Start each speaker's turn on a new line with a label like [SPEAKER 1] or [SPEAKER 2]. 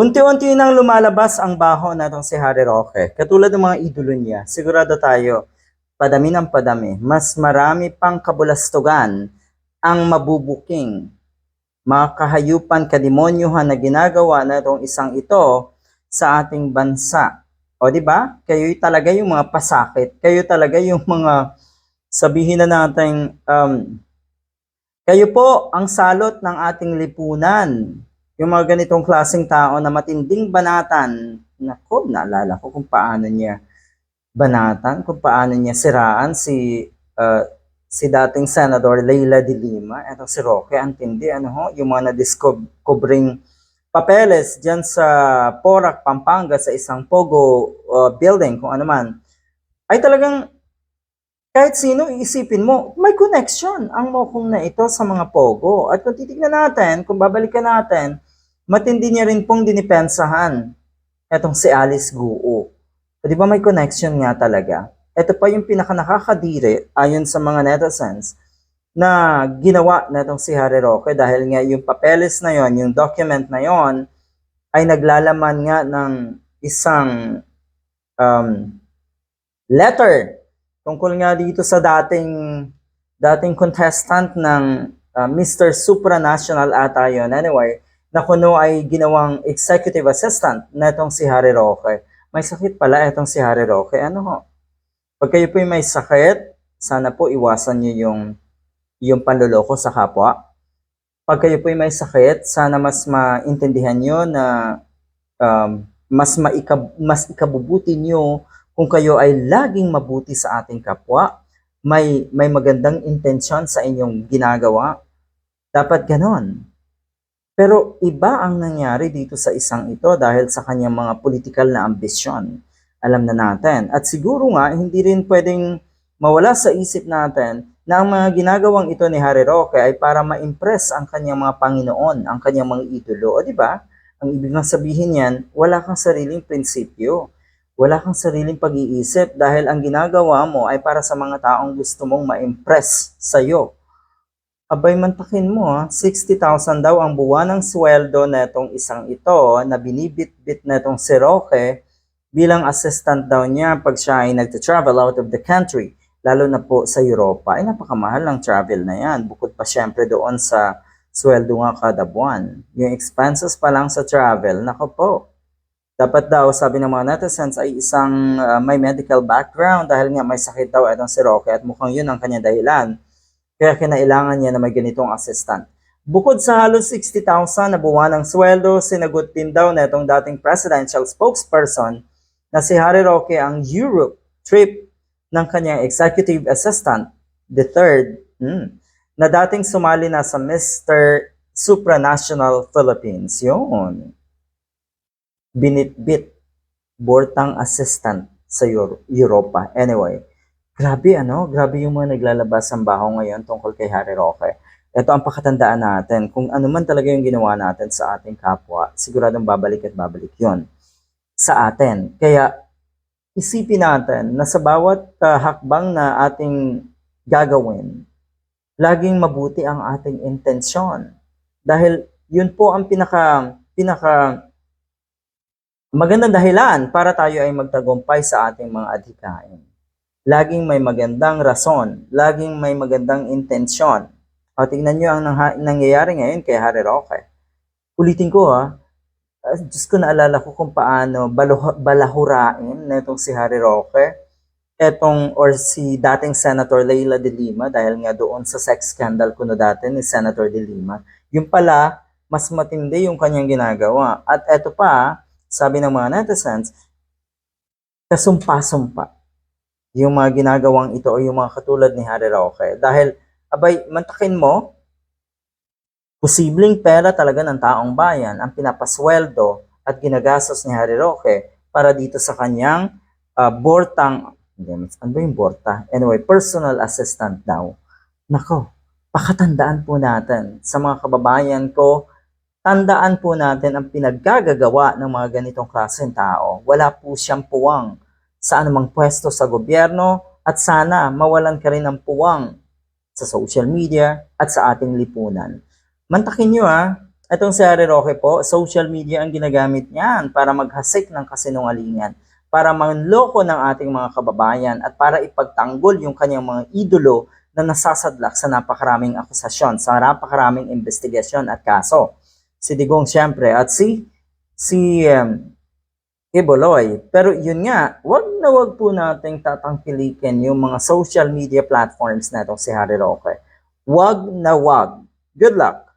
[SPEAKER 1] Unti-unti nang lumalabas ang baho na itong si Harry Roque. Katulad ng mga idolo niya, sigurado tayo, padami ng padami, mas marami pang kabulastugan ang mabubuking mga kahayupan, kademonyuhan na ginagawa na itong isang ito sa ating bansa. O di ba? Kayo talaga yung mga pasakit. Kayo talaga yung mga sabihin na natin um, kayo po ang salot ng ating lipunan. Yung mga ganitong klaseng tao na matinding banatan. Nako, naalala ko kung paano niya banatan, kung paano niya siraan si uh, si dating Senador Leila de Lima. Ito si Roque, ang tindi. Ano ho, yung mga na-discovering papeles dyan sa Porac, Pampanga sa isang Pogo uh, building, kung ano man, ay talagang kahit sino iisipin mo, may connection ang mokong na ito sa mga Pogo. At kung titignan natin, kung babalikan natin, matindi niya rin pong dinipensahan etong si Alice Guo. So, di ba may connection nga talaga? Ito pa yung pinaka nakakadiri ayon sa mga netizens na ginawa na itong si Harry Roque dahil nga yung papeles na yon, yung document na yon ay naglalaman nga ng isang um, letter tungkol nga dito sa dating dating contestant ng uh, Mr. Supranational ata yun. Anyway, na kuno ay ginawang executive assistant na itong si Harry Roque. May sakit pala itong si Harry Roque. Ano ho? Pag kayo po may sakit, sana po iwasan niyo yung yung panloloko sa kapwa. Pag kayo po may sakit, sana mas maintindihan niyo na um, mas maikab mas ikabubuti niyo kung kayo ay laging mabuti sa ating kapwa, may may magandang intensyon sa inyong ginagawa. Dapat ganon. Pero iba ang nangyari dito sa isang ito dahil sa kanyang mga political na ambisyon. Alam na natin. At siguro nga, hindi rin pwedeng mawala sa isip natin na ang mga ginagawang ito ni Harry Roque ay para ma-impress ang kanyang mga Panginoon, ang kanyang mga idolo. O di ba? Ang ibig ng sabihin yan, wala kang sariling prinsipyo. Wala kang sariling pag-iisip dahil ang ginagawa mo ay para sa mga taong gusto mong ma-impress sa'yo. Abay mantakin mo, ha? 60,000 daw ang buwan ng sweldo na itong isang ito na binibit-bit na itong si Roque bilang assistant daw niya pag siya ay nagta-travel out of the country, lalo na po sa Europa. Ay napakamahal ng travel na yan. Bukod pa syempre doon sa sweldo nga kada buwan. Yung expenses pa lang sa travel, nako po. Dapat daw, sabi ng mga netizens, ay isang uh, may medical background dahil nga may sakit daw itong si Roque at mukhang yun ang kanya dahilan. Kaya kinailangan niya na may ganitong assistant. Bukod sa halos 60,000 na buwan ng sweldo, sinagot din daw na itong dating presidential spokesperson na si Harry Roque ang Europe trip ng kanyang executive assistant, the third, hmm, na dating sumali na sa Mr. Supranational Philippines. Yun. Binitbit, bortang assistant sa Euro- Europa. Anyway, grabe ano, grabe yung mga naglalabas ng baho ngayon tungkol kay Harry Roque. Ito ang pakatandaan natin. Kung ano man talaga yung ginawa natin sa ating kapwa, siguradong babalik at babalik yon sa atin. Kaya isipin natin na sa bawat uh, hakbang na ating gagawin, laging mabuti ang ating intensyon. Dahil yun po ang pinaka pinaka magandang dahilan para tayo ay magtagumpay sa ating mga adhikain. Laging may magandang rason, laging may magandang intensyon. O tingnan nyo ang nang- nangyayari ngayon kay Harry Roque. Ulitin ko ha, uh, Diyos ko naalala ko kung paano balahurain na itong si Harry Roque, etong or si dating Senator Leila de Lima dahil nga doon sa sex scandal ko na dati ni Senator de Lima. Yung pala, mas matindi yung kanyang ginagawa. At eto pa, sabi ng mga netizens, kasumpa-sumpa yung mga ginagawang ito o yung mga katulad ni Harry Roque. Dahil, abay, mantakin mo, posibleng pera talaga ng taong bayan ang pinapasweldo at ginagastos ni Harry Roque para dito sa kanyang uh, bortang, ano ba yung borta? Anyway, personal assistant daw. Nako, pakatandaan po natin sa mga kababayan ko, tandaan po natin ang pinaggagagawa ng mga ganitong klaseng tao. Wala po siyang puwang sa anumang pwesto sa gobyerno at sana mawalan ka rin ng puwang sa social media at sa ating lipunan. Mantakin nyo ha, Itong si Harry Roque po, social media ang ginagamit niyan para maghasik ng kasinungalingan, para manloko ng ating mga kababayan at para ipagtanggol yung kanyang mga idolo na nasasadlak sa napakaraming akusasyon, sa napakaraming investigasyon at kaso. Si Digong siyempre at si si um, Iboloy. Pero yun nga, wag na wag po nating tatangkilikin yung mga social media platforms na itong si Harry Roque. Wag na wag. Good luck!